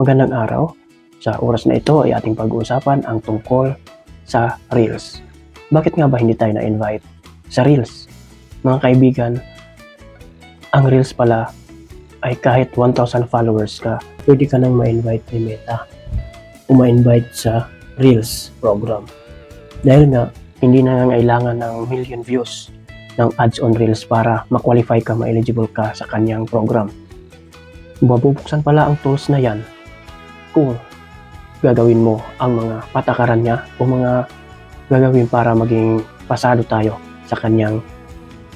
Magandang araw. Sa oras na ito ay ating pag-uusapan ang tungkol sa Reels. Bakit nga ba hindi tayo na-invite sa Reels? Mga kaibigan, ang Reels pala ay kahit 1,000 followers ka, pwede ka nang ma-invite ni Meta o ma-invite sa Reels program. Dahil nga, hindi na kailangan ng million views ng ads on Reels para ma-qualify ka, ma-eligible ka sa kanyang program. Mabubuksan pala ang tools na yan kung gagawin mo ang mga patakaran niya o mga gagawin para maging pasado tayo sa kanyang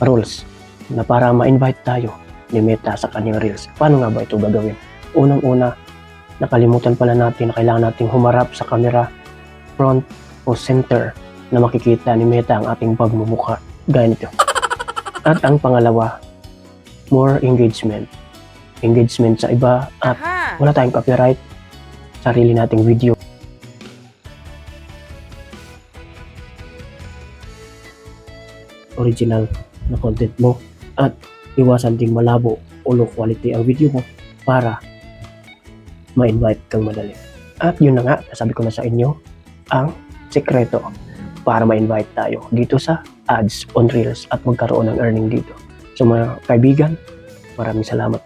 rules na para ma-invite tayo ni Meta sa kanyang reels. Paano nga ba ito gagawin? Unang-una, nakalimutan pala natin na kailangan nating humarap sa camera front o center na makikita ni Meta ang ating pagmumukha. Gaya nito. At ang pangalawa, more engagement. Engagement sa iba at wala tayong copyright sarili nating video original na content mo at iwasan ding malabo o low quality ang video mo para ma-invite kang madali. At yun na nga, nasabi ko na sa inyo, ang sekreto para ma-invite tayo dito sa ads on Reels at magkaroon ng earning dito. So mga kaibigan, maraming salamat